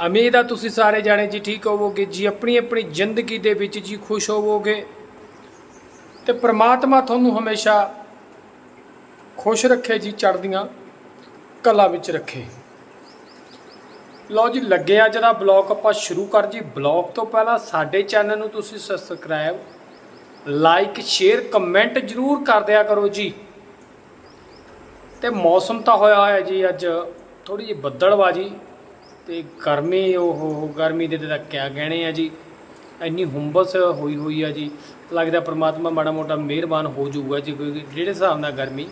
ਉਮੀਦ ਆ ਤੁਸੀਂ ਸਾਰੇ ਜਾਣੇ ਜੀ ਠੀਕ ਹੋਵੋਗੇ, ਜੀ ਆਪਣੀ ਆਪਣੀ ਜ਼ਿੰਦਗੀ ਦੇ ਵਿੱਚ ਜੀ ਖੁਸ਼ ਹੋਵੋਗੇ ਤੇ ਪ੍ਰਮਾਤਮਾ ਤੁਹਾਨੂੰ ਹਮੇਸ਼ਾ ਖੁਸ਼ ਰੱਖੇ ਜੀ, ਚੜ੍ਹਦੀਆਂ ਕਲਾ ਵਿੱਚ ਰੱਖੇ। ਲਓ ਜੀ ਲੱਗਿਆ ਜਿਹੜਾ ਬਲੌਗ ਆਪਾਂ ਸ਼ੁਰੂ ਕਰ ਜੀ। ਬਲੌਗ ਤੋਂ ਪਹਿਲਾਂ ਸਾਡੇ ਚੈਨਲ ਨੂੰ ਤੁਸੀਂ ਸਬਸਕ੍ਰਾਈਬ ਲਾਈਕ ਸ਼ੇਅਰ ਕਮੈਂਟ ਜਰੂਰ ਕਰ ਦਿਆ ਕਰੋ ਜੀ। ਤੇ ਮੌਸਮ ਤਾਂ ਹੋਇਆ ਹੋਇਆ ਜੀ, ਅੱਜ ਥੋੜੀ ਜਿਹੀ ਬੱਦਲਬਾਜੀ ਤੇ ਗਰਮੀ ਉਹ ਗਰਮੀ ਦੇ ਤਾਂ ਕਿਆ ਕਹਿਣੇ ਆ ਜੀ। ਇੰਨੀ ਹੁੰਬਸ ਹੋਈ ਹੋਈ ਆ ਜੀ। ਲੱਗਦਾ ਪ੍ਰਮਾਤਮਾ ਮਾੜਾ ਮੋਟਾ ਮਿਹਰਬਾਨ ਹੋ ਜਾਊਗਾ ਜੀ, ਕਿਉਂਕਿ ਜਿਹੜੇ ਹਿਸਾਬ ਨਾਲ ਗਰਮੀ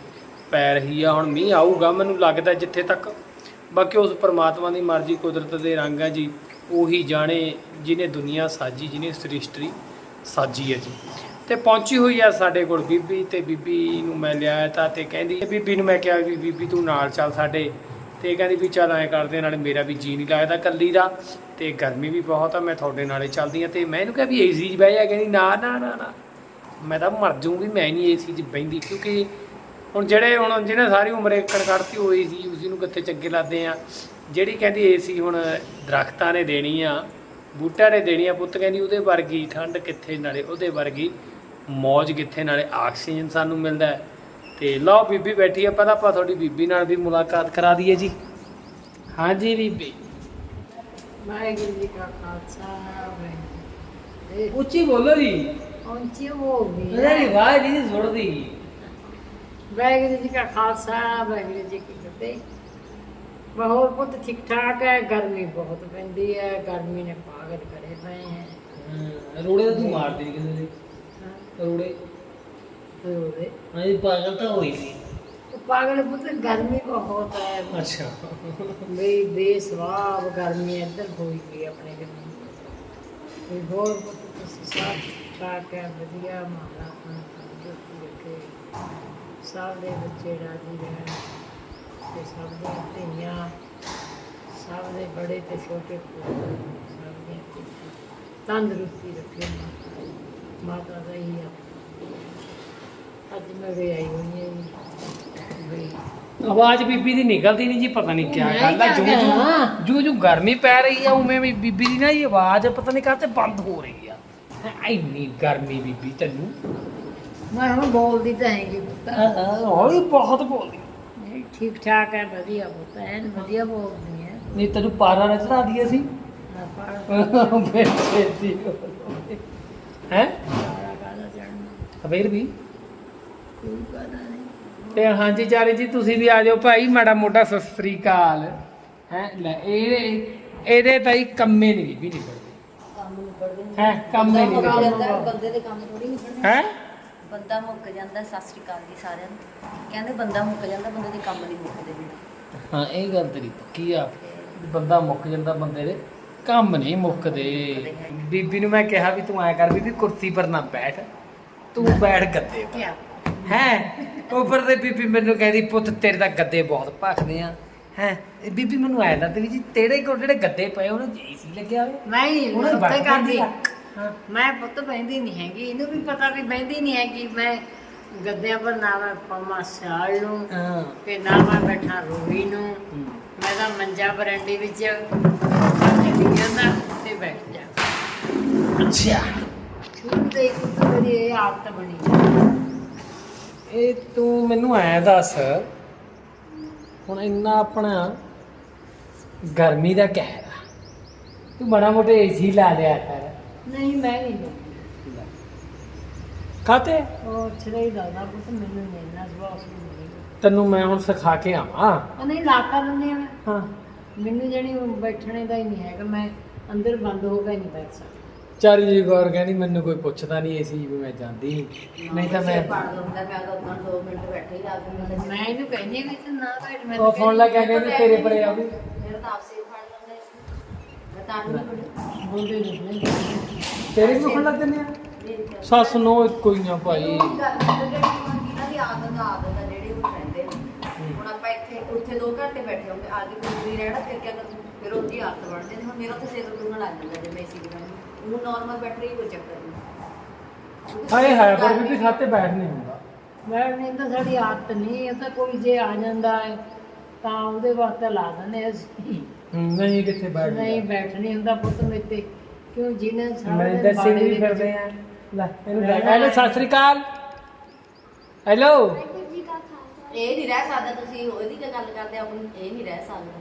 ਪੈ ਰਹੀ ਆ, ਹੁਣ ਮੀਂਹ ਆਊਗਾ, ਮੈਨੂੰ ਲੱਗਦਾ ਜਿੱਥੇ ਤੱਕ। ਬਾਕੀ ਉਸ ਪ੍ਰਮਾਤਮਾ ਦੀ ਮਰਜ਼ੀ, ਕੁਦਰਤ ਦੇ ਰੰਗ ਆ ਜੀ, ਉਹੀ ਜਾਣੇ ਜਿਹਨੇ ਦੁਨੀਆ ਸਾਜੀ, ਜਿਹਨੇ ਸ੍ਰਿਸ਼ਟੀ ਸਾਜੀ ਹੈ ਜੀ। ਤੇ ਪਹੁੰਚੀ ਹੋਈ ਆ ਸਾਡੇ ਕੋਲ ਬੀਬੀ, ਤੇ ਬੀਬੀ ਨੂੰ ਮੈਂ ਲਿਆਇਆ ਤਾਂ ਤੇ ਕਹਿੰਦੀ ਬੀਬੀ ਨੂੰ ਮੈਂ ਕਿਹਾ ਵੀ ਬੀਬੀ ਤੂੰ ਨਾਲ ਚੱਲ ਸਾਡੇ। ਤੇ ਇਹ ਕਹਿੰਦੀ ਵੀ ਚੱਲ ਐਂ ਕਰਦੇ ਆ, ਨਾਲੇ ਮੇਰਾ ਵੀ ਜੀ ਨਹੀਂ ਲੱਗਦਾ ਕੱਲੀ ਦਾ ਤੇ ਗਰਮੀ ਵੀ ਬਹੁਤ ਆ ਮੈਂ ਤੁਹਾਡੇ ਨਾਲੇ ਚੱਲਦੀ ਆ ਤੇ ਮੈਂ ਇਹਨੂੰ ਕਿਹਾ ਵੀ ਏਸੀ 'ਚ ਬਹਿ ਜਾ ਕਹਿੰਦੀ ਨਾ ਨਾ ਨਾ ਨਾ ਮੈਂ ਤਾਂ ਮਰ ਜਾਊਂਗੀ ਮੈਂ ਨਹੀਂ ਏਸੀ 'ਚ ਬਹਿੰਦੀ ਕਿਉਂਕਿ ਹੁਣ ਜਿਹੜੇ ਹੁਣ ਜਿਹਨੇ ਸਾਰੀ ਉਮਰ ਏਕੜ ਕੱਢਤੀ ਉਹ ਏਸੀ ਉਸੇ ਨੂੰ ਕਿੱਥੇ ਚੰਗੇ ਲੱਗਦੇ ਆ ਜਿਹੜੀ ਕਹਿੰਦੀ ਏਸੀ ਹੁਣ ਦਰਖਤਾਂ ਨੇ ਦੇਣੀ ਆ ਬੂਟਿਆਂ ਨੇ ਦੇਣੀ ਆ ਪੁੱਤ ਕਹਿੰਦੀ ਉਹਦੇ ਵਰਗੀ ਠੰਡ ਕਿੱਥੇ ਨਾਲੇ ਉਹਦੇ ਵਰਗੀ ਮੌਜ ਕਿੱਥੇ ਨਾਲੇ ਆਕਸੀਜਨ ਸਾਨੂੰ ਮਿਲਦਾ ਹੈ। ਤੇ ਲਓ ਬੀਬੀ ਬੈਠੀ ਆ ਪਹਿਲਾਂ ਆਪਾਂ ਤੁਹਾਡੀ ਬੀਬੀ ਨਾਲ ਵੀ ਮੁਲਾਕਾਤ ਕਰਾ ਦਈਏ ਜੀ। ਹਾਂਜੀ ਬੀਬੀ। ਵਾਹਿਗੁਰੂ ਜੀ ਕਾ ਖਾਲਸਾ ਵਾਹਿਗੁਰੂ ਜੀ ਉੱਚੀ ਬੋਲੋ ਜੀ। ਪਹੁੰਚੀ ਹੋ। ਗਈ ਮੇਰੀ ਆਵਾਜ਼ ਨਹੀਂ ਸੁਣਦੀ। ਵਾਹਿਗੁਰੂ ਜੀ ਕਾ ਖਾਲਸਾ ਵਾਹਿਗੁਰੂ ਜੀ ਕੀ ਫਤਿਹ। ਬਹੁਤ ਪੁੱਤ ਠੀਕ ਠਾਕ ਹੈ ਗਰਮੀ ਬਹੁਤ ਪੈਂਦੀ ਹੈ ਗਰਮੀ ਨੇ ਪਾਗਲ ਕਰੇ ਪਏ ਹੈ। ਰੋੜੇ ਤਾਂ ਤੂੰ ਮਾਰਦੀ ਕਿਸੇ ਦੇ। ਰੋੜੇ। ਹੋਰੇ ਹਾਂਜੀ ਪਾਗਲ ਤਾਂ ਹੋਈ ਸੀ ਪਾਗਲ ਪੁੱਤ ਗਰਮੀ ਬਹੁਤ ਹੈ। ਅੱਛਾ। ਬਈ ਬੇਸਵਾਬ ਗਰਮੀ ਇੱਧਰ ਹੋਈ ਗਈ ਆਪਣੇ ਜਮੀਨ ਕੋਈ ਹੋਰ ਪੁੱਤ ਤੁਸੀਂ ਠੀਕ ਠਾਕ ਹੈ ਵਧੀਆ ਮਾਲਾ ਆਪਣਾ ਰੱਖੇ। ਸਭ ਦੇ ਬੱਚੇ ਰਾਜੀ ਰਹਿਣ ਤੇ ਸਭ ਦੀਆਂ ਧੀਆਂ ਸਭ ਦੇ ਬੜੇ ਤੇ ਛੋਟੇ ਸਭ ਧੀਆਂ। ਤੰਦਰੁਸਤੀ ਰੱਖੇ ਮਾਤਾ ਦਾ ਹੀ ਆ ਅੱਜ ਮੈਂ ਵੀ ਆਈ ਹੋਈ ਹਾਂ ਜੀ। ਬਈ ਆਵਾਜ਼ ਬੀਬੀ ਦੀ ਨਿਕਲਦੀ ਨਹੀਂ ਜੀ ਪਤਾ ਨਹੀਂ ਮੈਂ ਗੱਲ ਹੈ ਜੂ ਕਰਾਂ? ਜੂ ਜੂ ਗਰਮੀ ਪੈ ਰਹੀ ਆ ਉਵੇਂ ਵੀ ਬੀਬੀ ਦੀ ਨਾ ਇਹ ਆਵਾਜ਼ ਪਤਾ ਨਹੀਂ ਕਾਹਤੇ ਬੰਦ ਹੋ ਰਹੀ ਆ। ਇੰਨੀ ਗਰਮੀ ਬੀਬੀ ਤੈਨੂੰ। ਮੈਂ ਹੁਣ ਬੋਲਦੀ ਤਾਂ ਹੈਗੀ ਪੁੱਤ। ਹੌਲੀ ਬਹੁਤ ਬੋਲਦੀ। ਨਹੀਂ ਠੀਕ ਠਾਕ ਹੈ ਵਧੀਆ ਪੁੱਤ ਐਨ ਵਧੀਆ ਬੋਲਦੀ ਹੈ। ਨਹੀਂ ਤੈਨੂੰ ਪਾਰਾ ਨਾ ਚੜਾ ਦਈਏ ਸੀ ਹੈ ਚੜਨਾ ਫੇਰ ਵੀ? ਕੋਈ ਪਤਾ ਨਹੀਂ ਤੇ ਹਾਂਜੀ ਚਾਰੇ ਜੀ ਤੁਸੀਂ ਵੀ ਆ ਜਾਓ ਭਾਈ ਮਾੜਾ ਮੋਟਾ ਸਤਿ ਸ੍ਰੀ ਅਕਾਲ। ਹੈ ਲੈ ਇਹ ਇਹਦੇ ਤਾਂ ਹੀ ਕੰਮੇ ਨਹੀਂ ਵੀ ਨਿਕਲਦੇ। ਕੰਮ ਨਿਬੜਦੇ ਨੇ। ਹੈ ਕੰਮ ਨਹੀਂ ਜਾਂਦਾ ਬੰਦੇ ਦੇ ਕੰਮ ਥੋੜੀ ਨਿਬੜਦੇ ਹੈ? ਬੰਦਾ ਮੁੱਕ ਜਾਂਦਾ ਸਤਿ ਸ਼੍ਰੀ ਅਕਾਲ ਜੀ ਸਾਰਿਆਂ ਨੂੰ। ਕਹਿੰਦੇ ਬੰਦਾ ਮੁੱਕ ਜਾਂਦਾ ਬੰਦੇ ਦੇ ਕੰਮ ਨਹੀਂ ਮੁੱਕਦੇ ਵੀ ਹਾਂ ਇਹ ਗੱਲ ਤੇਰੀ ਪੱਕੀ ਆ। ਵੀ ਬੰਦਾ ਮੁੱਕ ਜਾਂਦਾ ਬੰਦੇ ਦੇ ਕੰਮ ਨਹੀਂ ਮੁੱਕਦੇ। ਬੀਬੀ ਨੂੰ ਮੈਂ ਕਿਹਾ ਵੀ ਤੂੰ ਐ ਕਰ ਬੀਬੀ ਕੁਰਸੀ ਪਰ ਨਾ ਬੈਠ। ਤੂੰ ਬੈਠ ਗੱਦੇ ਕੀ ਹੈ? ਉੱਪਰ ਤੇ ਬੀਬੀ ਮੈਨੂੰ ਕਹਿੰਦੀ ਪੁੱਤ ਤੇਰੇ ਤਾਂ ਗੱਦੇ ਬਹੁਤ ਭਖਦੇ ਆ। ਹੈ? ਬੀਬੀ ਮੈਨੂੰ ਆਇਆ ਦੱਸ ਵੀ ਜੀ ਤੇਰੇ ਕੋਲ ਜਿਹੜੇ ਗੱਦੇ ਪਏ ਉਹਨਾਂ ਏਸੀ ਲੱਗਿਆ ਹੋਇਆ ਮੈਂ ਨਹੀਂ ਉਹਨਾਂ ਨੂੰ ਉੱਤੇ ਕਰਦੀ ਹਾਂ। ਮੈਂ ਪੁੱਤ ਬਹਿੰਦੀ ਨਹੀਂ ਹੈਗੀ। ਇਹਨੂੰ ਵੀ ਪਤਾ ਵੀ ਬਹਿੰਦੀ ਨਹੀਂ ਹੈਗੀ। ਮੈਂ ਗੱਦਿਆਂ ਪਰ ਨਾ ਮੈਂ ਪਾਵਾਂ ਸਿਆਲ ਨੂੰ ਹਾਂ। ਤੇ ਨਾ ਮੈਂ ਬੈਠਾ ਰੋਹੀ ਨੂੰ। ਹੂੰ। ਮੈਂ ਤਾਂ ਮੰਜਾ ਬਰੰਡੀ ਵਿੱਚ ਜਾਂਦਾ ਤੇ ਬੈਠ ਜਾ। ਅੱਛਾ। ਤੋਂ ਹੀ ਪੁੱਤ ਮੇਰੀ ਇਹ ਆਦਤ ਬਣੀ। ਇਹ ਤੂੰ ਮੈਨੂੰ ਐ ਦੱਸ ਹੁਣ ਇੰਨਾ ਆਪਣਾ ਗਰਮੀ ਦਾ ਕਹਿਰ ਆ ਤੂੰ ਬੜਾ ਮੋਟੇ ਏਸੀ ਲਾ ਲਿਆ ਕਰ। ਨਹੀਂ ਮੈਂ ਨਹੀਂ ਕਾਤੇ ਉਹ ਛੜੇ ਦਾ ਪੁੱਤ ਮੈਨੂੰ ਨਹੀਂ ਨਾ ਸਵਾਸ ਨਹੀਂ। ਤੈਨੂੰ ਮੈਂ ਹੁਣ ਸਿਖਾ ਕੇ ਆਵਾਂ। ਉਹ ਨਹੀਂ ਲਾ ਕਰ ਲੈਂਦੀ ਹਾਂ ਮੈਂ। ਹਾਂ। ਮੈਨੂੰ ਜਣੀ ਬੈਠਣੇ ਦਾ ਹੀ ਨਹੀਂ ਹੈਗਾ ਮੈਂ ਅੰਦਰ ਬੰਦ ਹੋ ਕੇ ਨਹੀਂ ਬੈਠ ਸਕਦੀ। ਚਾਰੀ ਜੀ ਗੌਰ ਕਹਿੰਦੀ ਮੈਨੂੰ ਕੋਈ ਪੁੱਛਦਾ ਨਹੀਂ ਏਸੀ ਵੀ ਮੈਂ ਜਾਂਦੀ ਨਹੀਂ ਤਾਂ ਮੈਂ ਪੜ ਲੰਦਾ ਮੈਂ ਤਾਂ ਉਦੋਂ 2 ਮਿੰਟ ਬੈਠੇ ਹੀ ਲੱਗ ਗਏ ਮੈਂ ਇਹਨੂੰ ਕਹਿੰਦੀ ਹਾਂ ਵੀ ਤੂੰ ਨਾ ਬੈਠ ਮੈਂ ਉਹ ਫੋਨ ਲਾ ਕੇ ਕਹਿੰਦੀ ਤੇਰੇ ਪਰੇ ਆ ਵੀ। ਮੇਰਾ ਤਾਂ ਆਪਸੇ ਹੀ ਫੜ ਲੈਂਦਾ ਸੀ। ਮੈਂ ਤਾਂ ਨਹੀਂ ਬੋਲਦੇ ਨਹੀਂ ਤੇਰੇ ਵੀ ਫੋਨ ਲੱਗ ਜੰਨੇ ਆ ਸੱਸ ਨੂੰ ਇੱਕੋ ਹੀ ਆ ਭਾਈ ਇਹਨਾਂ ਦੀ ਆਦਤ ਆ ਆਦਤ ਆ ਜਿਹੜੀ ਉਹ ਰਹਿੰਦੇ ਨੇ। ਹੁਣ ਆਪਾਂ ਇੱਥੇ ਉੱਥੇ 2 ਘੰਟੇ ਬੈਠੇ ਹੋਗੇ ਆ ਕੇ ਕੁਝ ਨਹੀਂ ਰਹਿਣਾ ਫਿਰ ਕਿਆ ਕਰ ਫਿਰ ਉਹਦੀ ਆਦਤ ਬਣ ਜਾਂਦੀ ਹੁਣ ਮੇਰਾ ਤਾਂ ਸਿਰ ਦੁਖਣ ਲੱਗ ਜਾਂਦਾ ਜੇ ਮੈਂ ਇਸੀ ਦੀ ਉਹ ਨਾਰਮਲ ਬੈਠ ਰਹੀ ਕੋਈ ਚੱਕਰ ਨਹੀਂ ਹਾਏ ਹਾਏ ਪਰ ਵੀ ਖਾਤੇ ਬੈਠ ਨਹੀਂ ਹੁੰਦਾ। ਬੈਠਣੇ ਤਾਂ ਸਾਡੀ ਆਦਤ ਨਹੀਂ ਇਹ ਤਾਂ ਕੋਈ ਜੇ ਆ ਜਾਂਦਾ ਹੈ ਤਾਂ ਉਹਦੇ ਵਾਸਤੇ ਲਾ ਦਿੰਦੇ ਅਸੀਂ। ਨਹੀਂ ਕਿੱਥੇ ਬੈਠ ਨਹੀਂ ਬੈਠ ਨਹੀਂ ਹੁੰਦਾ ਪੁੱਤ ਮੇਤੇ ਕਿਉਂ ਜਿਹਨੇ ਸਾਰਾ ਮੈਂ ਦਿਨ ਦੱਸੇ ਵੀ ਫਿਰਦੇ ਆ। ਲੈ ਇਹਨੂੰ ਲੈ। ਹੈਲੋ ਸਤਿ ਸ੍ਰੀ ਅਕਾਲ। ਹੈਲੋ। ਇਹ ਨਹੀਂ ਰਹਿ ਸਕਦਾ ਤੁਸੀਂ ਉਹਦੀ ਕੀ ਗੱਲ ਕਰਦੇ ਆ, ਆਪਣੀ ਇਹ ਨਹੀਂ ਰਹਿ ਸਕਦਾ।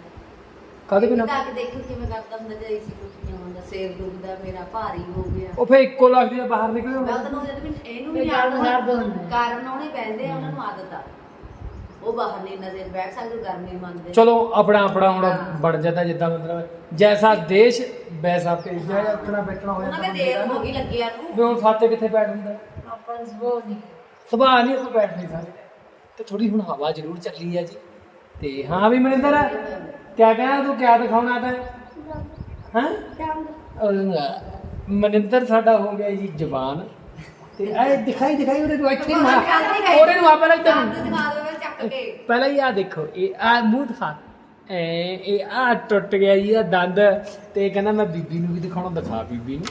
ਕਦੇ ਵੀ ਬਿਨਾ? ਤਾਂ ਕਿ ਦੇਖੋ ਕਿਵੇਂ ਕਰਦਾ ਹੁੰਦਾ ਜੇ ਏਸੀ ਟੁੱਟੀਆਂ ਹੁੰਦਾ ਸਿਰ ਦੁਖਦਾ ਮੇਰਾ ਭਾਰੀ ਹੋ ਗਿਆ। ਉਹ ਫੇ ਇੱਕੋ ਲੱਖ ਦੇ ਬਾਹਰ ਨਿਕਲੇ ਮੈਂ ਹੋਣੇ। ਤਾਂ ਨੂੰ ਵੀ ਇਹਨੂੰ ਵੀ ਹਰਦ ਹੁੰਦੀ। ਕਾਰਨ ਉਹਨੇ ਪੈਂਦੇ ਆ ਉਹਨਾਂ ਨੂੰ ਆਦਤ ਆ। ਉਹ ਬਾਹਰ ਨਹੀਂ ਨਜ਼ਰ ਬੈਠ ਸਕਦੇ ਗਰਮੀ ਮੰਨਦੇ। ਚਲੋ ਆਪਣਾ ਆਪਣਾ ਹੁਣ। ਬਣ ਜਾਂਦਾ ਜਿੱਦਾਂ ਮਤਲਬ ਜੈਸਾ ਦੇਸ਼ ਵੈਸਾ ਭੇਜ ਜਾਂ ਆਪਣਾ ਬੈਠਣਾ ਹੋਇਆ ਉਹਨਾਂ ਦੇ ਦੇਰ ਹੋ ਗਈ ਲੱਗੀ ਆ ਨੂੰ। ਵੀ ਹੁਣ ਸਾਤੇ ਕਿੱਥੇ ਬੈਠ ਹੁੰਦਾ? ਆਪਾਂ ਸੁਭਾਅ ਨਹੀਂ। ਸੁਭਾਅ ਨਹੀਂ ਉਹ ਬੈਠ ਨਹੀਂ ਸਕਦੇ। ਤੇ ਥੋੜੀ ਹੁਣ ਹਵਾ ਜ਼ਰੂਰ ਚੱਲੀ ਆ ਜੀ। ਤੇ ਹਾਂ ਵੀ ਮਨਿੰਦਰ। ਕਿਆ ਕਹਿਆ ਤੂੰ ਕਿਆ ਦਿਖਾਉਣਾ ਤਾਂ? ਹਾਂ? ਮਨਿੰਦਰ ਸਾਡਾ ਹੋ ਗਿਆ ਜੀ ਜਵਾਨ। ਤੇ ਇਹ ਦਿਖਾਈ ਦਿਖਾਈ ਉਹਦੇ ਨੂੰ ਇੱਥੇ ਨੂੰ ਉਹਦੇ ਨੂੰ ਆ ਪਹਿਲਾਂ ਇੱਧਰ ਦੰਦ ਨੂੰ। ਦਿਖਾ ਦੋ ਚੱਕ ਕੇ। ਪਹਿਲਾਂ ਹੀ ਆ ਦੇਖੋ ਇਹ ਆ ਮੂੰਹ ਦਿਖਾ। ਐ ਇਹ ਆ ਟੁੱਟ ਗਿਆ ਜੀ ਆ ਦੰਦ। ਤੇ ਕਹਿੰਦਾ ਮੈਂ ਬੀਬੀ ਨੂੰ ਵੀ ਦਿਖਾਉਣਾ ਦਿਖਾ ਬੀਬੀ ਨੂੰ।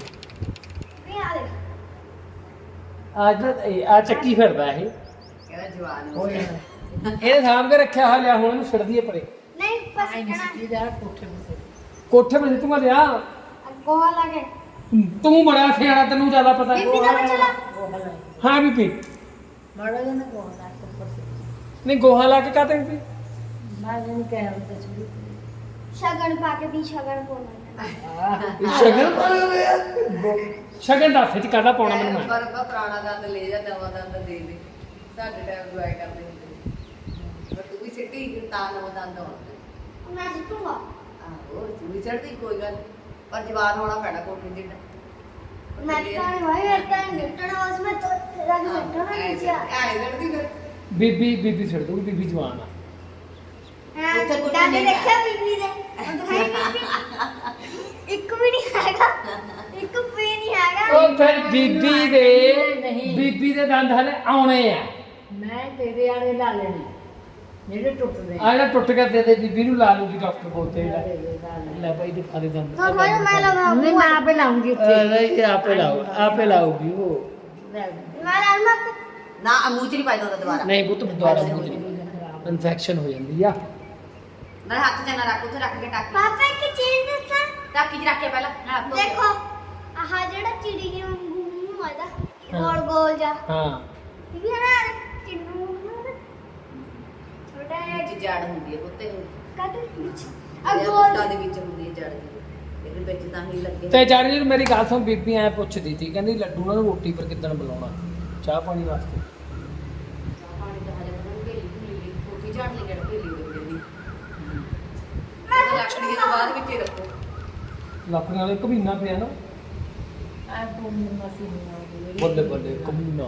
ਆ ਜਿਹੜਾ ਇਹ ਆ ਚੱਕੀ ਫਿਰਦਾ ਇਹ। ਕਹਿੰਦਾ ਜਵਾਨ ਹੋ ਗਿਆ ਇਹ ਸਾਂਭ ਕੇ ਰੱਖਿਆ ਹੋਇਆ ਲਿਆ ਹੁਣ ਇਹਨੂੰ ਛੱਡ ਦਈਏ ਪਰੇ। ਆਈ ਨਹੀਂ ਕਹਿਣਾ। ਸਿੱਧੀ ਜਾ ਕੋਠੇ ਤੇ ਕੋਠੇ 'ਤੇ ਤੂੰ ਲਿਆ? ਤੂੰ ਬੜਾ ਸਿਆਣਾ ਤੈਨੂੰ ਜ਼ਿਆਦਾ ਪਤਾ ਗੋਹਾ ਲਾ ਹਾਂ ਬੀਬੀ। ਮਾੜਾ ਜਿਹਾ ਨਾ ਗੋਹਾ ਲਾ ਕੇ ਉੱਪਰ ਨਹੀਂ ਗੋਹਾ ਲਾ ਕੇ ਕਾਤੇ ਬੀਬੀ? ਮੈਂ ਜਿਹਨੂੰ ਕਹਿ ਰਿਹਾ ਸੀ ਸ਼ਗਨ ਪਾ ਕੇ ਵੀ ਸ਼ਗਨ ਪਾਉਣਾ। ਆਹ। ਇਹ ਸ਼ਗਨ ਪਾਇਆ ਹੋਇਆ ਸ਼ਗਨ ਦਾ ਵਿੱਚ ਕਾਹਦਾ ਪਾਉਣਾ ਮੈਨੂੰ ਮੈਂ? ਪਰ ਆਪਾਂ ਪੁਰਾਣਾ ਦੰਦ ਲੈ ਜਾ ਨਵਾਂ ਦੰਦ ਦੇ ਦੇ। ਸਾਡੇ ਟਾਈਮ ਦੁਆਏ ਕਰਦੇ ਹੁੰਦੇ ਸੀ। ਪਰ ਤੂੰ ਵੀ ਸਿੱਟੀ ਤਾਂ ਨਵਾਂ ਦੰਦ ਆਉਂਦਾ। ਮੈਂ ਜਿੱਤੂਗਾ ਆਹੋ ਵਿਚੜ ਦੀ ਕੋਈ ਗੱਲ ਪਰ ਜਵਾਨ ਹੋਣਾ ਪੈਣਾ ਕੋਟੀ ਦੇ ਮੈਂ ਤਾਂ ਹੋਈ ਮੈਂ ਤਾਂ ਨਿਕਟਣਾ ਉਸ ਮੈਂ ਤੋਂ ਤੇਰਾ ਨਿਕਟਣਾ ਨਹੀਂ ਚਿਆ ਐ ਲੜਦੀ ਫਿਰ। ਬੀਬੀ ਬੀਬੀ ਛੱਡ ਦੋ ਬੀਬੀ ਜਵਾਨ ਆ। ਹਾਂ ਉੱਥੇ ਕੁਛ ਦਾਦੇ ਨਹੀਂ ਹੈ। ਦੇਖਿਆ ਬੀਬੀ ਦੇ ਉਹ ਦਿਖਾਈ ਬੀਬੀ। ਇੱਕ ਵੀ ਨਹੀਂ ਹੈਗਾ। ਇੱਕ ਵੀ ਨਹੀਂ ਹੈਗਾ। ਉਹ ਫਿਰ ਬੀਬੀ ਦੇ ਨਹੀਂ। ਬੀਬੀ ਦੇ ਦੰਦ ਹਲੇ ਆਉਣੇ ਆ। ਮੈਂ ਤੇਰੇ ਆਲੇ ਲਾ ਲੈਣੇ। ਜਿਹੜੇ ਟੁੱਟ ਰਹੇ ਆ ਜਿਹੜਾ ਟੁੱਟ ਗਿਆ ਦੇ ਦੇ ਬੀਬੀ ਨੂੰ ਲਾ ਲੂਗੀ ਡਾਕਟਰ ਬੋਲਤੇ ਜਿਹੜਾ ਲੈ ਭਾਈ ਦਿਖਾ ਦੇ ਦੰਦ ਹਾਂ ਮੈਂ ਮੈਂ ਲਾਉਂਗੀ ਮੈਂ ਆਪੇ ਲਾਉਂਗੀ ਇੱਥੇ ਆਪੇ ਲਾਓ ਆਪੇ ਲਾਓਗੀ ਉਹ। ਮੈਂ ਲਾਉਂਗਾ ਨਾ ਅਮੂਚਰੀ ਪਾਈ ਦੋ ਦੁਬਾਰਾ। ਨਹੀਂ ਪੁੱਤ ਦੁਬਾਰਾ ਅਮੂਚਰੀ ਇਨਫੈਕਸ਼ਨ ਹੋ ਜਾਂਦੀ ਆ। ਨਾ ਹੱਥ ਤੇ ਨਾ ਰੱਖ ਉੱਥੇ ਰੱਖ ਕੇ ਟੱਕ। ਪਾਪਾ ਇੱਕ ਚੀਜ਼ ਦੱਸਾਂ? ਟੱਕ ਹੀ ਰੱਖੇ ਪਹਿਲਾਂ ਨਾ ਦੇਖੋ ਆਹ ਜਿਹੜਾ ਚਿੜੀ ਵਾਂਗੂ ਮੂੰਹ ਆਦਾ ਗੋਲ ਗੋਲ ਜਾ ਹਾਂ। ਇਹ ਵੀ ਨਾ ਚਿੰਨੂ ਪਤਾ ਵਿੱਚ ਜੜ ਹੁੰਦੀ ਹੈ ਪੁੱਤੇ ਨੂੰ। ਕਦ ਵਿੱਚ? ਅਗੋਲ ਦੇ ਵਿੱਚ ਹੁੰਦੀ ਹੈ ਜੜ। ਇਹਦੇ ਵਿੱਚ ਤਾਂ ਹੀ ਲੱਗੇ। ਤੇ ਜੜ ਜੀ ਮੇਰੀ ਗੱਲ ਸੁਣ ਬੀਬੀ ਐ ਪੁੱਛਦੀ ਸੀ ਕਹਿੰਦੀ ਲੱਡੂ ਨਾਲ ਰੋਟੀ ਪਰ ਕਿੱਦਣ ਬੁਲਾਉਣਾ? ਚਾਹ ਪਾਣੀ ਵਾਸਤੇ। ਲੱਕੜੀਆਂ ਦੇ ਬਾਅਦ ਵਿੱਚ ਪਿਆ ਨਾ। ਆ ਕਮੀਨਾ ਸੀ ਨਾ ਬੱਲੇ ਬੱਲੇ ਕਮੀਨਾ।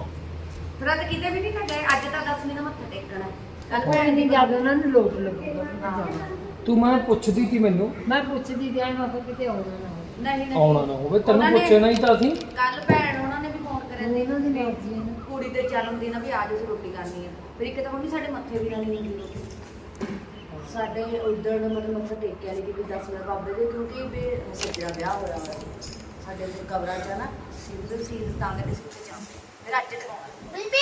ਫਿਰ ਕਿਤੇ ਵੀ ਨਹੀਂ ਕੱਢੇ ਅੱਜ ਤਾਂ 10 ਮਿੰਟ ਮੱਥਾ ਟੇਕਣਾ ਕੱਲ ਕੋਈ ਨਹੀਂ ਜਦ ਉਹਨਾਂ ਨੂੰ ਲੋਟ ਲੱਗੂਗਾ ਤੂੰ ਮੈਂ ਪੁੱਛਦੀ ਸੀ ਮੈਨੂੰ। ਮੈਂ ਪੁੱਛਦੀ ਤੇ ਆਈ ਮੈਂ ਕਿਹਾ ਕਿਤੇ ਆਉਣਾ ਨਾ ਹੋਵੇ। ਨਹੀਂ ਨਹੀਂ। ਆਉਣਾ ਨਾ ਹੋਵੇ ਤੈਨੂੰ ਪੁੱਛਿਆ ਨਹੀਂ ਤਾਂ ਅਸੀਂ ਕੱਲ ਭੈਣ ਉਹਨਾਂ ਨੇ ਵੀ ਫੋਨ ਕਰਿਆ ਸੀ ਇਹਨਾਂ ਦੀ ਮਰਜ਼ੀ ਹੈ ਨਾ। ਕੁੜੀ ਦੇ ਜਨਮ ਦਿਨ ਆ ਵੀ ਆ ਜਾਓ ਰੋਟੀ ਕਰਨੀ ਆ। ਫਿਰ ਇੱਕ ਤਾਂ ਮੰਮੀ ਸਾਡੇ ਮੱਥੇ ਵੀ ਨਹੀਂ ਹੁੰਦੀ ਰੋਟੀ ਸਾਡੇ ਉਧਰ ਮਤਲਬ ਮੱਥਾ ਟੇਕਿਆ ਨਹੀਂ ਕਿ 10 ਮਿੰਟ ਬਾਬੇ ਦੇ ਕਿਉਂਕਿ ਵੀ ਸੱਜਣਾ ਵਿਆਹ ਹੋਇਆ ਹੋਇਆ ਸੀ। ਸਾਡੇ ਕਬਰਾਂ 'ਚ ਆ ਨਾ ਸਿੰਦਰ ਸੀਲ ਤਾਂ ਕਰਕੇ ਸਿੱਧੇ ਜਾਂਦੇ ਫਿਰ ਅੱਜ बीबी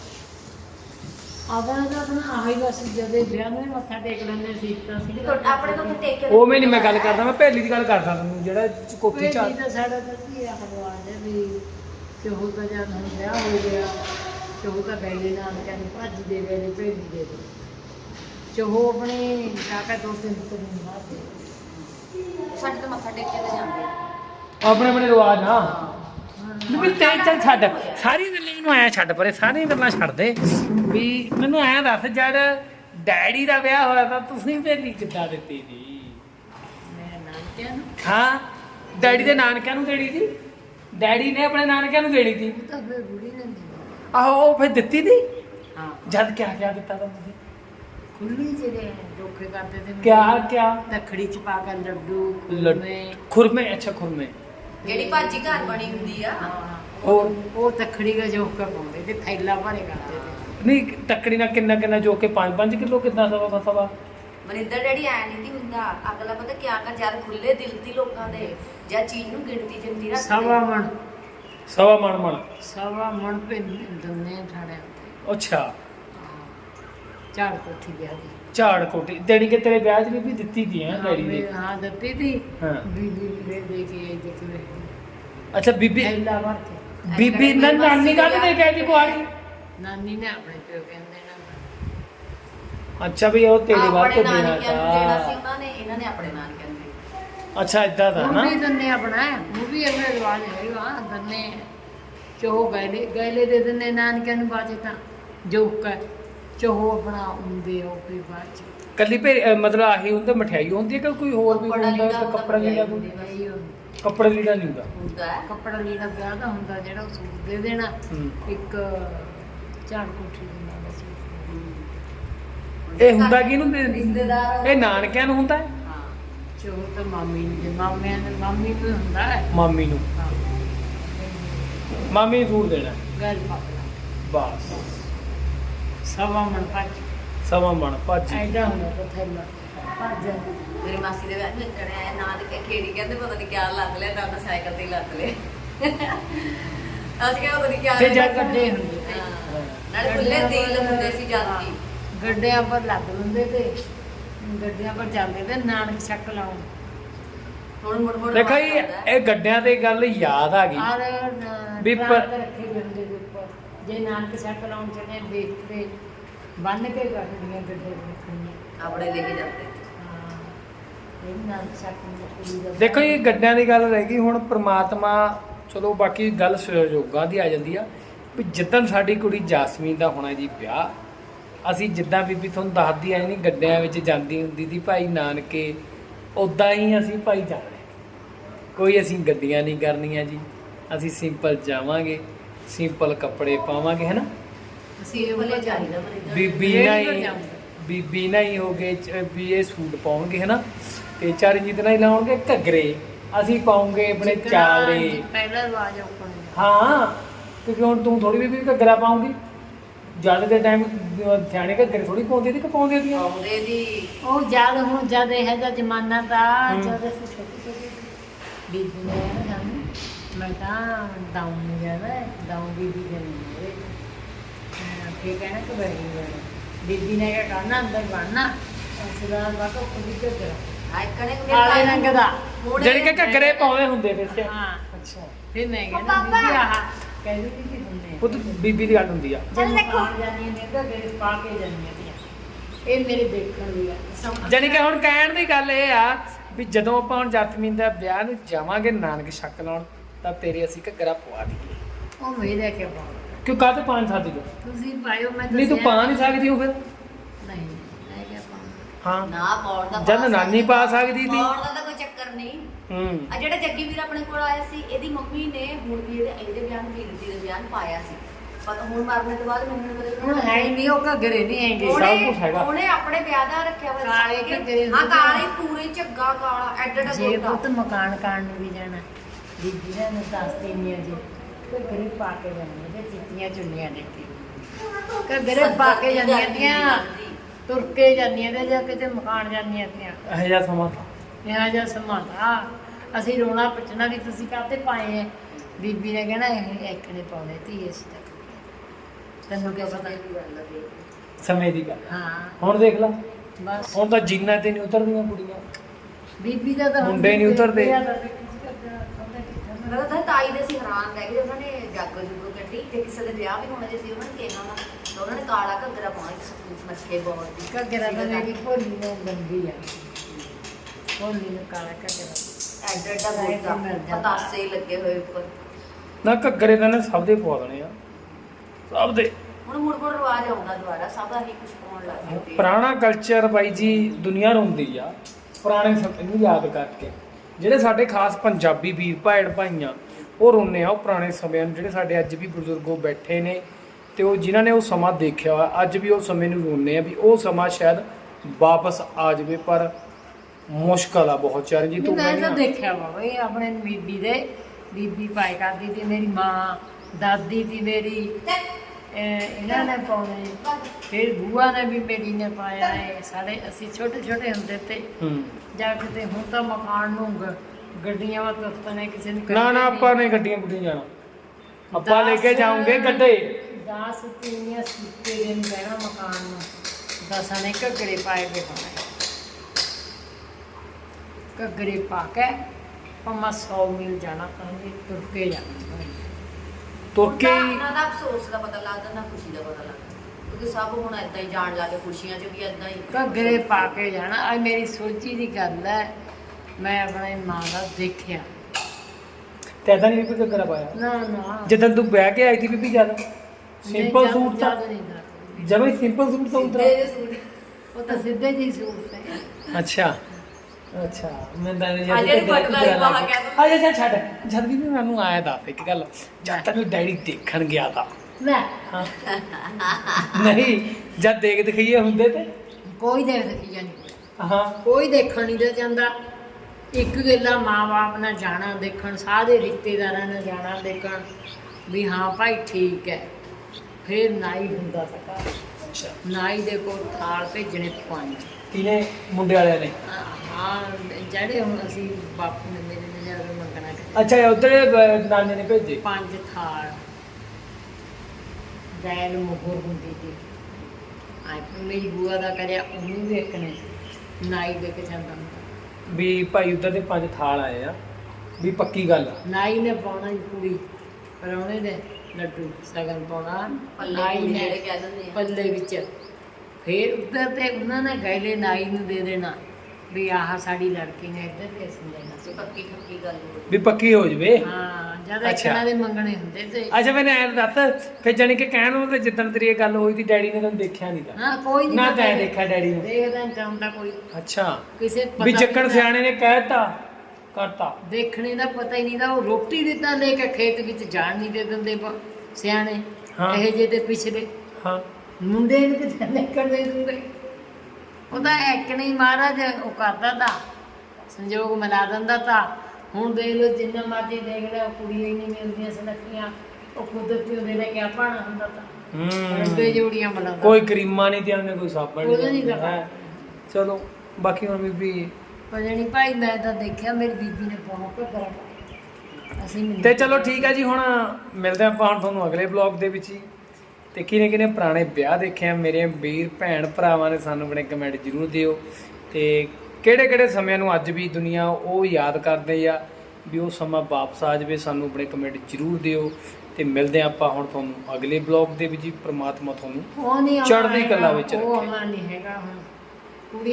ਆਪਣਾ ਤਾਂ ਆਪਣਾ ਆਹੀ ਬਸ ਜਦੋਂ ਵਿਆਹ ਨੂੰ ਹੀ ਮੱਥਾ ਟੇਕ ਲੈਂਦੇ ਸੀ ਤਾਂ ਸੀ ਆਪਣੇ ਤੋਂ ਟੇਕ ਕੇ ਉਹ ਮੈਂ ਨਹੀਂ ਮੈਂ ਗੱਲ ਕਰਦਾ ਮੈਂ ਪਹਿਲੀ ਦੀ ਗੱਲ ਕਰਦਾ ਤੈਨੂੰ ਜਿਹੜਾ ਕੋਠੀ ਚਾਲ ਚੀਜ਼ ਤਾਂ ਸਾਡਾ ਤਾਂ ਕੀ ਆ ਭਗਵਾਨ ਦੇ ਵੀ ਚਹੂ ਤਾਂ ਜਦ ਹੁਣ ਵਿਆਹ ਹੋ ਗਿਆ ਚਹੂ ਤਾਂ ਬੈਲੇ ਨਾਲ ਕਹਿੰਦੇ ਭੱਜ ਦੇ ਵੇਲੇ ਭੇਜੀ ਦੇ ਦੇ ਚਹੂ ਆਪਣੇ ਕਾਕਾ ਦੋ ਤਿੰਨ ਦਿਨ ਬਾਅਦ ਦੇ। ਸਾਡੇ ਤੋਂ ਮੱਥਾ ਟੇਕ ਕੇ ਤੇ ਜਾਂਦੇ ਆਪਣੇ ਆਪਣੇ ਰਿਵਾਜ ਆ ਹਾਂ। ਵੀ ਤੇ ਚੱਲ ਛੱਡ। ਸਾਰੀ ਮੈਨੂੰ ਆਇਆ ਛੱਡ ਪਰੇ ਸਾਰੀਆਂ ਗੱਲਾਂ ਛੱਡ ਦੇ। ਵੀ ਮੈਨੂੰ ਐਂ ਦੱਸ ਜਦ ਡੈਡੀ ਦਾ ਵਿਆਹ ਹੋਇਆ ਤਾਂ ਤੁਸੀਂ ਪਹਿਲੀ ਕਿੱਦਾਂ ਦਿੱਤੀ ਸੀ? ਮੈਂ ਨਾਨਕਿਆਂ ਨੂੰ। ਹਾਂ ਡੈਡੀ ਦੇ ਨਾਨਕਿਆਂ ਨੂੰ ਦੇਣੀ ਸੀ? ਡੈਡੀ ਨੇ ਆਪਣੇ ਨਾਨਕਿਆਂ ਨੂੰ ਦੇਣੀ ਸੀ? ਉਹ ਤਾਂ ਫਿਰ ਬੁੜੀ ਨੇ ਦਿੱਤੀ ਆਹੋ ਉਹ ਫਿਰ ਦਿੱਤੀ ਹਾਂ। ਜਦ ਕਿਆ ਕਿਆ ਦਿੱਤਾ ਤਾਂ ਤੁਸੀਂ? ਖੁੱਲੀ ਜਿਹੜੇ ਧੋਖੇ ਕਰਦੇ ਤੇ ਕਿਆ ਕਿਆ? ਤਖੜੀ ਚ ਪਾ ਕੇ ਲੱਡੂ ਲੱਡ- ਖੁਰਮੇ, ਖੁਰਮੇ ਅੱਛਾ ਖੁਰਮੇ। ਜਿਹੜੀ ਭਾਜੀ ਘਰ ਬਣੀ ਹੁੰਦੀ ਆ। ਹੋਰ? ਉਹ ਉਹ ਤਖੜੀ ਦਾ ਜੋਕਰ ਪਾਉਂਦੇ ਤੇ ਥੈਲਾ ਭਰੇ ਕਰਦੇ ਤੇ। ਨਹੀਂ ਤੱਕੜੀ ਨਾਲ ਕਿੰਨਾ ਕਿੰਨਾ ਜੋ ਕੇ 5-5 ਕਿਲੋ ਕਿੰਨਾ ਸਵਾ ਸਵਾ ਮਨਿੰਦਰ ਡੈਡੀ ਐ ਨਹੀਂ ਦੀ ਹੁੰਦਾ। ਅਗਲਾ ਪਤਾ ਕਿਆ ਕਰ ਜਦ ਖੁੱਲੇ ਦਿਲ ਦੀ ਲੋਕਾਂ ਦੇ ਜਾਂ ਚੀਜ਼ ਨੂੰ ਗਿਣਤੀ ਜਿੰਦੀ ਰੱਖਦੇ। ਸਵਾ ਮਣ। ਸਵਾ ਮਣ ਮਣ। ਸਵਾ ਮਣ ਪੇ ਦੰਨੇ ਠਾੜਿਆ ਅੱਛਾ। ਝਾੜ ਕੋਠੀ ਗਿਆ ਦੀ। ਝਾੜ ਕੋਟੀ ਡੈਡੀ ਕੇ ਤੇਰੇ ਵਿਆਹ 'ਚ ਵੀ ਵੀ ਦਿੱਤੀ ਦੀ ਹੈ ਡੈਡੀ ਨੇ? ਹਾਂ, ਹਾਂ ਦਿੱਤੀ ਤੀ। ਹਾਂ। ਬੀਬੀ ਵੀ ਦੇ ਕੇ ਆਈ ਜਿੱਥੇ। ਅੱਛਾ ਬੀਬੀ ਥੈਲਾ ਭਰ ਕੇ। ਬੀਬੀ ਨਾ ਨਾਨੀ ਕੱਢ ਦੇ ਕੇ ਜੀ ਕੁਆਰੀ? ਨਾਨੀ ਨੇ ਆਪਣੇ ਪਿਓ ਕਹਿੰਦੇ ਨਾ ਅੱਛਾ ਵੀ ਉਹ ਤੇਰੇ ਬਾਅਦ ਆਪਣੇ ਤੋਂ ਦੇਣਾ ਨਾਨਕਿਆਂ ਨੂੰ ਦੇਣਾ ਸੀ ਤਾ। ਉਹਨਾਂ ਨੇ ਇਹਨਾਂ ਨੇ ਆਪਣੇ ਨਾਨਕਿਆਂ ਨੂੰ ਦੇਣਾ। ਅੱਛਾ ਇਦਾਂ ਦਾ ਨਾ। ਉਹ ਵੀ ਦੰਨੇ ਆਪਣਾ ਉਹ ਵੀ ਅਗਲੇ ਰਿਵਾਜ ਹੈ ਹਾਂ ਦੰਨੇ ਚੋਹ ਗੈਲੇ ਗੈਲੇ ਦੇ ਦਿੰਦੇ ਨਾਨਕਿਆਂ ਨੂੰ ਬਾਜੇ ਤਾਂ। ਜੋਕ ਚੋਹ ਆਪਣਾ ਹੁੰਦੇ ਉਹ ਵੀ ਬਾਅਦ ਚ। ਕੱਲੀ ਭੇ ਅ, ਮਤਲਬ ਆਹੀ ਹੁੰਦਾ ਮਠਿਆਈ ਹੁੰਦੀ ਹੈ ਕਿ ਕੋਈ ਹੋਰ ਵੀ ਕੱਪੜਾ ਹੁੰਦਾ ਲੀੜਾ ਤੇ ਕੱਪੜਾ ਲੀੜਾ ਕੋਈ? ਇਹੀ ਹੁੰਦਾ। ਕੱਪੜਾ ਲੀੜਾ ਨਹੀਂ ਹੁੰਦਾ। ਹੁੰਦਾ ਹੈ। ਕੱਪੜਾ ਲੀੜਾ ਵਿਆਹ ਦਾ ਹੁੰਦਾ ਜਿਹੜਾ ਉਹ ਸੂਟ ਦੇ ਦੇਣਾ। ਹੂੰ। ਇੱਕ ਝਾੜ ਕੋਠੀ ਦੇ ਨਾਲ ਸੀ ਇਹ ਹੁੰਦਾ ਕਿ ਇਹਨੂੰ ਦੇ- ਰਿਸ਼ਤੇਦਾਰ ਇਹ ਨਾਨਕਿਆਂ ਨੂੰ ਹੁੰਦਾ? ਹੈ ਹਾਂ ਚੋਹ ਤਾਂ ਮਾਮੀ ਨੂੰ ਜੇ ਮਾਮਿਆਂ ਦੇ ਮਾਮੀ ਨੂੰ ਹੁੰਦਾ ਹੈ। ਮਾਮੀ ਨੂੰ। ਹਾਂ। ਮਾਮੀ ਨੂੰ ਸੂਟ ਦੇਣਾ। ਗੱਲ ਬਸ। ਸਵਾ ਮਣ ਪੱਜ ਸਵਾ ਮਣ ਭੱਜ। ਐਡਾ ਹੁੰਦਾ ਤਾਂ ਥੈਲਾ। ਭੱਜ ਮੇਰੀ ਮਾਸੀ ਦੇ ਵਿਆਹ ਨੂੰ ਲੱਗਣਾ ਹੈ ਨਾ ਦੇ ਖੇੜੀ ਕਹਿੰਦੇ ਪਤਾ ਨਹੀਂ ਕਿਆ ਲੱਗ ਲਿਆ ਤਾਂ ਸਾਈਕਲ ਤੇ ਹੀ ਲੱਗ ਲਿਆ। ਅਸੀਂ ਕਿਹਾ ਪਤਾ ਨਹੀਂ ਕਿਆ ਤੇ ਲੱਗ ਜਦ ਗੱਡੇ ਹੁੰਦੇ। ਤੇ ਹਾਂ। ਨਾਲੇ ਖੁੱਲੇ ਦਿਲ ਹੁੰਦੇ ਸੀ ਜਦ ਦੀ ਗੱਡਿਆਂ ਪਰ ਲੱਗ ਲੈਂਦੇ ਤੇ ਗੱਡਿਆਂ ਪਰ ਜਾਂਦੇ ਤੇ ਨਾਨਕ ਛੱਕ ਲਾਉਣ। ਹੁਣ ਮੁੜ ਮੁੜ ਦੇਖੋ ਜੀ ਇਹ ਗੱਡਿਆਂ ਤੇ ਗੱਲ ਯਾਦ ਆ ਗਈ। ਔਰ ਵੀ ਵੀ ਪਰ- ਪਰ ਰੱਖੇ ਹੋਏ ਹੁੰਦੇ ਦੇ ਉੱਪਰ। ਜੇ ਨਾਨਕ ਛੱਕ ਲਾਉਣ ਚਲੇ ਬੰਨ ਕੇ ਗੱਡੀਆਂ ਗੱਡੇ ਰੱਖਣੀਆਂ। ਆਪਣੇ ਲੈ ਕੇ ਜਾਂਦੇ। ਇਹ ਨੂੰ ਕੁੜੀ ਦਾ ਦੇਖੋ ਇਹ ਗੱਡਿਆਂ ਦੀ ਗੱਲ ਰਹਿ ਗਈ ਹੁਣ ਪ੍ਰਮਾਤਮਾ ਚਲੋ ਬਾਕੀ ਗੱਲ ਸੰਯੋਗਾਂ ਦੀ ਆ ਜਾਂਦੀ ਆ ਵੀ ਜਿੱਦਣ ਸਾਡੀ ਕੁੜੀ ਜਾਸਮੀਨ ਦਾ ਹੋਣਾ ਜੀ ਵਿਆਹ ਅਸੀਂ ਜਿੱਦਾਂ ਬੀਬੀ ਤੁਹਾਨੂੰ ਦੱਸਦੀ ਆਈ ਨਹੀਂ ਗੱਡਿਆਂ ਵਿੱਚ ਜਾਂਦੀ ਹੁੰਦੀ ਦੀ ਭਾਈ ਨਾਨਕੇ ਉਦਾਂ ਹੀ ਅਸੀਂ ਭਾਈ ਜਾਣਾ ਕੋਈ ਅਸੀਂ ਗੱਡੀਆਂ ਨਹੀਂ ਕਰਨੀਆਂ ਜੀ ਅਸੀਂ ਸਿੰਪਲ ਜਾਵਾਂਗੇ ਸਿੰਪਲ ਕੱਪੜੇ ਪਾਵਾਂਗੇ ਹੈਨਾ? ਸਿੰਪਲ ਹੀ ਚਾਹੀਦਾ ਮਨਿੰਦਰ ਬੀਬੀ ਰੇਹੜੀ ਨਾਲ ਪਰ ਹੀ। ਬੀਬੀ ਨਾਲ ਹੀ ਹੋ ਗਏ ਚ- ਵੀ ਇਹ ਸੂਟ ਪਾਉਣਗੇ ਹੈਨਾ? ਤੇ ਚਰਨਜੀਤ ਨਾਲ ਹੀ ਲਾਉਣਗੇ ਘੱਗਰੇ। ਅਸੀਂ ਪਾਉਂਗੇ ਆਪਣੇ ਚਾਲੇ ਪਹਿਲਾ ਰਿਵਾਜ ਉੱਪਰ ਹਾਂ ਕਿਉਂਕਿ ਹੁਣ ਤੂੰ ਥੋੜੀ ਬੀਬੀ ਘੱਗਰਾ ਪਾਉਂਗੀ। ਜਦ ਦੇ ਟਾਈਮ ਸਿਆਣੇ ਘੱਗਰੇ ਥੋੜੀ ਪਾਉਂਦੇ ਸੀ ਕਿ ਪਾਉਂਦੇ ਸੀ ਆਉਂਦੇ ਦੀ ਉਹ ਜਦ ਹੁਣ ਜਦ ਇਹ ਜਿਹਾ ਜ਼ਮਾਨਾ ਹਮ। ਜਦ ਅਸੀਂ ਛੋਟੇ ਛੋਟੇ ਬੀਬੀ ਨੇ ਕਹਿਣਾ ਸਾਨੂੰ ਮੈਂ ਤਾਂ ਨਹੀਂ ਜਾਣਾ ਦਾਉਂ ਬੀਬੀ ਦੇ ਨਹੀਂ ਫੇ ਕਹਿਣਾ ਕਿ ਬੜੀ ਬੀਬੀ ਨੇ ਕਿਹਾ ਕਰਨਾ ਅੰਦਰ ਵੜਨਾ। ਸਰਦਾਰ ਬਾਕਾ ਆ ਇੱਕਣੇ ਕਾਲੇ ਰੰਗ ਦਾ। ਜਿਹੜੇ ਕਿ ਘੱਗਰੇ ਪਾਉਂਦੇ ਹੁੰਦੇ ਨੇ ਸਿਆ ਹਾਂ। ਅੱਛਾ ਫਿਰ ਮੈਂ ਕਹਿਣਾ ਬੀਬੀ ਆਹ। ਕਹਿੰਦੀ ਸੀ ਕਿ ਹੁੰਦੇ ਉਹ ਤਾਂ ਬੀਬੀ ਦੀ ਗੱਲ ਹੁੰਦੀ ਆ। ਜਦ ਮਕਾਨ ਜਾਨੀ ਨੇ ਤਾਂ ਗਏ ਪਾ ਕੇ ਜਾਨੀਆਂ ਤੀਆਂ ਇਹ ਮੇਰੇ ਦੇਖਣ ਦੀ ਆ। ਜਾਣੀ ਕਿ ਹੁਣ ਕਹਿਣ ਦੀ ਗੱਲ ਇਹ ਆ ਵੀ ਜਦੋਂ ਆਪਾਂ ਹੁਣ ਜਸਮੀਨ ਦਾ ਵਿਆਹ ਨੂੰ ਜਾਵਾਂਗੇ ਨਾਨਕ ਛੱਕ ਲਾਉਣ ਤਾਂ ਤੇਰੇ ਅਸੀਂ ਘੱਗਰਾ ਪਵਾ ਦਈਏ। ਉਹ ਮੇਰੇ ਕੇ ਪਾਉ ਕਿਉਂ ਕਾਹਤੇ ਪਾਣ ਸਕਦੀ ਤੂੰ? ਤੁਸੀਂ ਪਾਇਓ ਮੈਂ ਨਹੀਂ ਤੂੰ ਦੱਸਿਆ। ਪਾ ਨਹੀਂ ਸਕਦੀ ਉਹ ਫਿਰ। ਹਾਂ। ਨਾ ਪੌੜ ਦਾ ਜਦ ਨਾਨੀ ਪਾ ਸਕਦੀ ਸੀ ਪੌੜ ਦਾ ਤਾਂ ਕੋਈ ਚੱਕਰ ਨਹੀਂ। ਹੂੰ। ਆ ਜਿਹੜਾ ਜੱਗੀ ਵੀਰ ਆਪਣੇ ਕੋਲ ਆਇਆ ਸੀ ਇਹਦੀ ਮੰਮੀ ਨੇ ਹੁਣ ਵੀ ਇਹਦੇ ਇਹਦੇ ਵਿਆਹ ਨੂੰ ਵੀਰ ਜੀ ਦੇ ਨੂੰ ਪਾਇਆ ਸੀ। ਪਰ ਹੁਣ ਮਰਨੇ ਤੋਂ ਬਾਅਦ ਮੈਨੂੰ ਨਹੀਂ ਪਤਾ ਹੁਣ ਹੈ ਹੀ ਨਹੀਂ ਉਹ ਘੱਗਰੇ ਨਹੀਂ ਹੈਗੇ। ਸਭ ਕੁਛ ਹੈਗਾ। ਉਹਨੇ ਆਪਣੇ ਵਿਆਹ ਦਾ ਰੱਖਿਆ ਹੋਇਆ ਕਾਲੇ ਘੱਗਰੇ ਹਾਂ ਕਾਲੇ ਪੂਰੇ ਝੱਗਾ ਕਾਲਾ ਐਡਾ ਐਡਾ ਜੇ ਪੁੱਤ ਮਕਾਨ ਕਾਣ ਨੂੰ ਵੀ ਜਾਣਾ। ਬੀਬੀ ਨੇ ਨੂੰ ਦੱਸਦੀ ਨਹੀਂ ਅਜੇ। ਘੱਗਰੇ ਪਾ ਕੇ ਜਾਂਦੇ ਤੇ ਚਿੱਟੀਆਂ ਚੁੰਨੀਆਂ ਲੈ ਕੇ ਘੱਗਰੇ ਪਾ ਕੇ ਜਾਂਦੀਆਂ ਤੁਰ ਕੇ ਜਾਂਦੀਆਂ ਤੇ ਜਾਂ ਕਿਤੇ ਮਕਾਨ ਜਾਂਦੀਆਂ ਤੀਆਂ ਇਹ ਜਿਹਾ ਸਮਾਂ ਤਾਂ। ਇਹੋ ਜਿਹਾ ਸਮਾਂ ਤਾਂ। ਅਸੀਂ ਰੋਣਾ ਪੁੱਛਣਾ ਵੀ ਤੁਸੀਂ ਕਾਹਤੇ ਪਾਏ ਐ? ਬੀਬੀ ਨੇ ਕਹਿਣਾ ਇਹ ਇੱਕ ਨੇ ਪਾਉਣੇ ਧੀ ਇਸ ਤੱਕ। ਤੈਨੂੰ ਕੀ ਪਤਾ? ਸਮੇਂ ਦੀ ਗੱਲ। ਹਾਂ। ਹੁਣ ਦੇਖ ਲੈ। ਬਸ। ਹੁਣ ਤਾਂ ਜਿੰਨਾ ਤੇ ਨਹੀਂ ਉਤਰਦੀਆਂ ਕੁੜੀਆਂ। ਬੀਬੀ ਦਾ ਤਾਂ ਮੁੰਡੇ ਨਹੀਂ ਉਤਰਦੇ। ਮੈਂ ਤਾਂ ਤਾਈ ਦੇ ਸੀ ਹੈਰਾਨ ਰਹਿ ਗਏ ਉਹਨਾਂ ਨੇ ਜੱਗ ਜੁਗ ਕੱਢੀ ਤੇ ਕਿਸੇ ਦੇ ਵਿਆਹ ਵੀ ਹੋਣੇ ਦੇ ਸੀ ਉਹਨਾਂ ਨੇ ਕਿਹਾ ਨਾ ਤਾਂ ਉਹਨਾਂ ਨੇ ਕਾਲਾ ਘੱਗਰਾ ਪਾਉਣਾ ਸੀ ਸਪੂਸ ਮੱਛੇ ਬਹੁਤ ਦੀ। ਘੱਗਰਾ ਤਾਂ ਮੇਰੀ ਭੋਲੀ ਨੂੰ ਗੰਦੀ ਆ। ਭੋਲੀ ਨੂੰ ਕਾਲਾ ਘੱਗਰਾ। ਐਡਾ ਐਡਾ ਗੋਟਾ। ਪਤਾਸੇ ਲੱਗੇ ਹੋਏ ਉੱਪਰ। ਨਾ ਘੱਗਰੇ ਤਾਂ ਨੇ ਸਭ ਦੇ ਪਵਾ ਦੇਣੇ ਆ। ਸਭ ਦੇ। ਹੁਣ ਮੁੜ ਮੁੜ ਰਿਵਾਜ ਆਉਂਦਾ ਦੁਬਾਰਾ ਸਭ ਦਾ ਹੀ ਕੁਝ ਪਾਉਣ ਲੱਗ ਪਏ ਪੁਰਾਣਾ ਕਲਚਰ ਬਾਈ ਜੀ ਦੁਨੀਆ ਰੋਂਦੀ ਆ। ਪੁਰਾਣੇ ਸਮੇਂ ਨੂੰ ਯਾਦ ਕਰਕੇ। ਜਿਹੜੇ ਸਾਡੇ ਖਾਸ ਪੰਜਾਬੀ ਵੀਰ ਭਾਈੜ ਭਾਈਆਂ ਉਹ ਰੋਂਦੇ ਆ ਉਹ ਪੁਰਾਣੇ ਸਮਿਆਂ ਨੂੰ ਜਿਹੜੇ ਸਾਡੇ ਅੱਜ ਵੀ ਬਜ਼ੁਰਗੋ ਬੈਠੇ ਨੇ ਤੇ ਉਹ ਜਿਨ੍ਹਾਂ ਨੇ ਉਹ ਸਮਾਂ ਦੇਖਿਆ ਹੋਇਆ ਅੱਜ ਵੀ ਉਹ ਸਮੇਂ ਨੂੰ ਰੋਂਦੇ ਆ ਵੀ ਉਹ ਸਮਾਂ ਸ਼ਾਇਦ ਵਾਪਸ ਆ ਜਾਵੇ ਪਰ ਮੁਸ਼ਕਲ ਆ ਬਹੁਤ ਚਾਰ ਜੀ ਤੂੰ ਮੈਂ ਤਾਂ। ਦੇਖਿਆ ਵਾ ਬਈ ਆਪਣੇ ਬੀਬੀ ਦੇ ਬੀਬੀ ਪਾਏ ਕਰਦੀ ਸੀ ਮੇਰੀ ਮਾਂ ਦਾਦੀ ਸੀ ਮੇਰੀ ਇਹ ਇਹਨਾਂ ਨੇ ਪਾਉਣੇ ਫਿਰ ਬੂਆ ਨੇ ਵੀ ਮੇਰੀ ਨੇ ਪਾਇਆ ਹੈ ਸਾਡੇ ਅਸੀਂ ਛੋਟੇ ਛੋਟੇ ਹੁੰਦੇ ਤੇ ਹੂੰ ਜਾ ਕੇ ਤੇ ਹੁਣ ਤਾਂ ਮਕਾਨ ਨੂੰ ਗੱਡੀਆਂ ਵਾ ਤੁਰਤ ਨੇ ਕਿਸੇ ਨੂੰ ਨਾ ਨਾ ਆਪਾਂ ਨੇ ਗੱਡੀਆਂ ਗੁੱਡੀਆਂ ਜਾਣਾ। ਆਪਾਂ ਲੈ ਕੇ ਜਾਵਾਂਗੇ ਗੱਡੇ। 10 ਤੀਨੀਆਂ ਸੁੱਤੇ ਦੇ ਨੂੰ ਬਹਿਣਾ ਮਕਾਨ ਨੂੰ। ਦਸਾਂ ਨੇ ਘੱਗਰੇ ਪਾਏ ਵੇ ਹੋਣੇ। ਘੱਗਰੇ ਪਾ ਕੇ ਪਮਾ 100 ਮਿਲ ਜਾਣਾ ਤਾਂ ਵੀ ਤੁਰ ਕੇ ਜਾਣਾ। ਤੁਰ ਕੇ ਹੀ ਉਹਨਾਂ ਦਾ ਅਫਸੋਸ ਦਾ ਪਤਾ ਲੱਗਦਾ ਨਾ ਖੁਸ਼ੀ ਦਾ ਪਤਾ ਲੱਗਦਾ। ਕਿਉਂਕਿ ਸਭ ਹੁਣ ਏਦਾਂ ਹੀ ਜਾਣ ਲੱਗੇ ਖੁਸ਼ੀਆਂ 'ਚ ਵੀ ਹੀ। ਘੱਗਰੇ ਪਾ ਕੇ ਜਾਣਾ। ਆ ਮੇਰੀ ਸੋਚੀ ਦੀ ਗੱਲ ਹੈ। ਮੈਂ ਆਪਣੇ ਮਾਂ ਦਾ ਦੇਖਿਆ। ਤੇ ਤਾਂ ਨਹੀਂ ਕੋਈ ਕਰਾ ਪਾਇਆ? ਨਾ ਨਾ। ਜਦੋਂ ਤੂੰ ਬਹਿ ਕੇ ਆਈ ਸੀ ਬੀਬੀ ਜ਼ਿਆਦਾ ਸਿੰਪਲ ਨਹੀਂ, ਸੂਟ ਤਾਂ ਨਹੀਂ। ਜਮੇ ਸਿੰਪਲ ਸੂਟ ਤਾਂ ਉਤਰਾ ਸਿੱਧੇ ਜਿਹੇ ਸੂਟ। ਉਹ ਤਾਂ ਸਿੱਧੇ ਜਿਹੇ ਸੂਟ ਸੀ। ਅੱਛਾ। ਅੱਛਾ। ਮੈਂ ਤਾਂ ਇਹ ਜਿਹੜੀ ਪਟਵਾਰੀ ਬਾਹਾਂ ਕਹਿ ਦਿੰਦੇ। ਆ ਜਾ ਛੱਡ। ਜਦ ਵੀ ਮੈਨੂੰ ਆਇਆ ਦੱਸ ਇੱਕ ਗੱਲ। ਜਦ ਤੈਨੂੰ ਡੈਡੀ ਦੇਖਣ ਗਿਆ ਤਾਂ। ਹਾਂ। ਨਹੀਂ ਜਦ ਦੇਖ ਦਿਖਈਏ ਹੁੰਦੇ ਤੇ। ਕੋਈ ਦੇਖ ਦੇਖੀ ਜਾਨੀ ਹਾਂ। ਕੋਈ ਦੇਖਣ ਨਹੀਂ ਦੇ ਜਾਂਦਾ। ਇੱਕ ਗੱਲਾ ਮਾਂ-ਬਾਪ ਨਾਲ ਜਾਣਾ ਦੇਖਣ ਸਾਰੇ ਰਿਸ਼ਤੇਦਾਰਾਂ ਨਾਲ ਜਾਣਾ ਦੇਖਣ ਵੀ ਹਾਂ ਭਾਈ ਠੀਕ ਹੈ। ਫਿਰ ਨਾਈ ਹੁੰਦਾ ਸਕਾ ਅੱਛਾ। ਨਾਈ ਦੇ ਕੋਲ ਥਾਲ ਭੇਜਣੇ ਪੰਜ। ਕਿਨੇ ਮੁੰਡੇ ਵਾਲਿਆਂ ਨੇ? ਹਾਂ ਜਿਹੜੇ ਹੁਣ ਅਸੀਂ ਬਾਪੂ ਨੇ ਮੇਰੇ ਨੇ ਜਦੋਂ ਮੰਗਣਾ ਅੱਛਾ ਉਧਰ ਨਾਨੇ ਨੇ ਭੇਜੇ? ਪੰਜ ਥਾਲ। ਗੈਲ ਮੋਹਰ ਹੁੰਦੀ ਸੀ। ਆਈ ਮੇਰੀ ਬੂਆ ਦਾ ਕਰਿਆ ਉਹਨੂੰ ਵੇਖਣੇ ਨਾਈ ਦੇ ਕੇ ਜਾਂਦਾ। ਵੀ ਭਾਈ ਉਧਰ ਦੇ ਪੰਜ ਥਾਲ ਆਏ ਆ ਵੀ ਪੱਕੀ ਗੱਲ ਆ। ਨਾਈ ਨੇ ਪਾਉਣਾ ਹੀ ਕੁੜੀ ਪਰੌਣੇ ਦੇ ਲੱਡੂ ਸਗਨ ਪਾਉਣਾ ਪੱਲੇ ਨਾਈ ਨੇ ਜਿਹੜੇ ਕਹਿ ਦਿੰਦੇ ਆ। ਪੱਲੇ ਵਿੱਚ। ਫੇਰ ਉੱਧਰ ਤੇ ਉਹਨਾਂ ਨੇ ਗੈਲੇ ਨਾਈ ਨੂੰ ਦੇ ਦੇਣਾ ਵੀ ਆਹ ਸਾਡੀ ਲੜਕੀ ਨੇ ਇੱਧਰ ਤੇ ਅਸੀਂ ਲੈਣਾ ਤੇ ਪੱਕੀ ਪੱਕੀ ਗੱਲ ਹੋ ਵੀ ਪੱਕੀ ਹੋ ਜਵੇ। ਹਾਂ। ਅੱਛਾ। ਇਹਨਾਂ ਦੇ ਮੰਗਣੇ ਹੁੰਦੇ ਤੇ ਅੱਛਾ ਮੈਨੇ ਐਂ ਦੱਸ ਫਿਰ ਜਾਨੀ ਕਿ ਕਹਿਣ ਨੂੰ ਤੇ ਜਿੱਦਣ ਤੇਰੀ ਇਹ ਗੱਲ ਹੋਈ ਸੀ ਡੈਡੀ ਨੇ ਤੈਨੂੰ ਦੇਖਿਆ ਨਹੀਂ ਤਾਂ। ਹਾਂ ਕੋਈ ਨਹੀਂ ਨਾ ਤੈਂ ਦੇਖਿਆ ਡੈਡੀ ਨੂੰ। ਦੇਖਦਾ ਨੀ ਚਾਹੁੰਦਾ ਕੋਈ। ਅੱਛਾ। ਕਿਸੇ ਪਤਾ ਵੀ ਨੀ ਚੱਕਣ ਨਾ। ਸਿਆਣੇ ਨੇ ਕਹਿਤਾ ਕਰਤਾ। ਦੇਖਣੇ ਦਾ ਪਤਾ ਹੀ ਨਹੀਂ ਦਾ ਉਹ ਰੋਟੀ ਵੀ ਤਾਂ ਲੈ ਕੇ ਖੇਤ ਵਿੱਚ ਜਾਣ ਨਹੀਂ ਦੇ ਦਿੰਦੇ ਪ- ਸਿਆਣੇ। ਹਾਂ। ਇਹ ਜੇ ਤੇ ਪਿਛਲੇ। ਹਾਂ। ਮੁੰਡੇ ਨੂੰ ਕਿੱਥੇ ਨਿਕਲ ਦੇ ਦਿੰਦੇ। ਉਹਦਾ ਇੱਕ ਨਹੀਂ ਮਹਾਰਾਜ ਉਹ ਕਰਦਾ ਤਾਂ। ਸੰਜੋਗ ਮਿਲਾ ਦਿੰਦਾ ਤਾਂ। ਹੁਣ ਦੇਖ ਲਓ ਜਿੰਨਾ ਮਰਜ਼ੀ ਦੇਖ ਲੈ ਕੁੜੀਆਂ ਹੀ ਨਹੀਂ ਮਿਲਦੀਆਂ ਸਲੱਖੀਆਂ ਉਹ ਕੁਦਰਤੀ ਉਹਦੇ ਲੈ ਕੇ ਆਪਾਣਾ ਹੁੰਦਾ ਤਾਂ? ਹੂੰ। ਜੋੜੀਆਂ ਬਣਾਉਂਦਾ। ਕੋਈ ਕਰੀਮਾ ਨਹੀਂ ਤੇ ਉਹਨੇ ਕੋਈ ਸਾਬਣ ਉਹਦਾ ਨਹੀਂ ਕਰਦਾ। ਹੈ। ਚਲੋ ਬਾਕੀ ਹੁਣ ਬੀਬੀ ਭਜਣੀ ਭਾਈ ਮੈਂ ਤਾਂ ਦੇਖਿਆ ਮੇਰੀ ਬੀਬੀ ਨੇ ਬਹੁਤ ਘੱਗਰਾ ਪਾਇਆ। ਅਸੀਂ ਨਹੀਂ ਤੇ ਚਲੋ ਠੀਕ ਹੈ ਜੀ ਹੁਣ ਮਿਲਦੇ ਆਪਾਂ ਹੁਣ ਤੁਹਾਨੂੰ ਅਗਲੇ ਬਲੌਗ ਦੇ ਵਿੱਚ ਹੀ। ਤੇ ਕਿਨੇ ਕਿਨੇ ਪੁਰਾਣੇ ਵਿਆਹ ਦੇਖੇ ਆ ਮੇਰੇ ਵੀਰ ਭੈਣ ਭਰਾਵਾਂ ਨੇ ਸਾਨੂੰ ਆਪਣੇ ਕਮੈਂਟ ਜ਼ਰੂਰ ਦਿਓ। ਤੇ ਕਿਹੜੇ ਕਿਹੜੇ ਸਮਿਆਂ ਨੂੰ ਅੱਜ ਵੀ ਦੁਨੀਆ ਉਹ ਯਾਦ ਕਰਦੇ ਆ ਵੀ ਉਹ ਸਮਾਂ ਵਾਪਸ ਆ ਜਾਵੇ ਸਾਨੂੰ ਆਪਣੇ ਕਮੈਂਟ ਜ਼ਰੂਰ ਦਿਓ ਤੇ ਮਿਲਦੇ ਆਪਾਂ ਹੁਣ ਤੁਹਾਨੂੰ ਅਗਲੇ ਬਲੌਗ ਦੇ ਵਿੱਚ ਜੀ ਪ੍ਰਮਾਤਮਾ ਤੁਹਾਨੂੰ ਚੜ੍ਹਦੀ ਕਲਾ ਵਿੱਚ ਉਹ ਰੱਖੇ। ਆਉਣਾ ਨਹੀਂ ਹੈਗਾ ਹੁਣ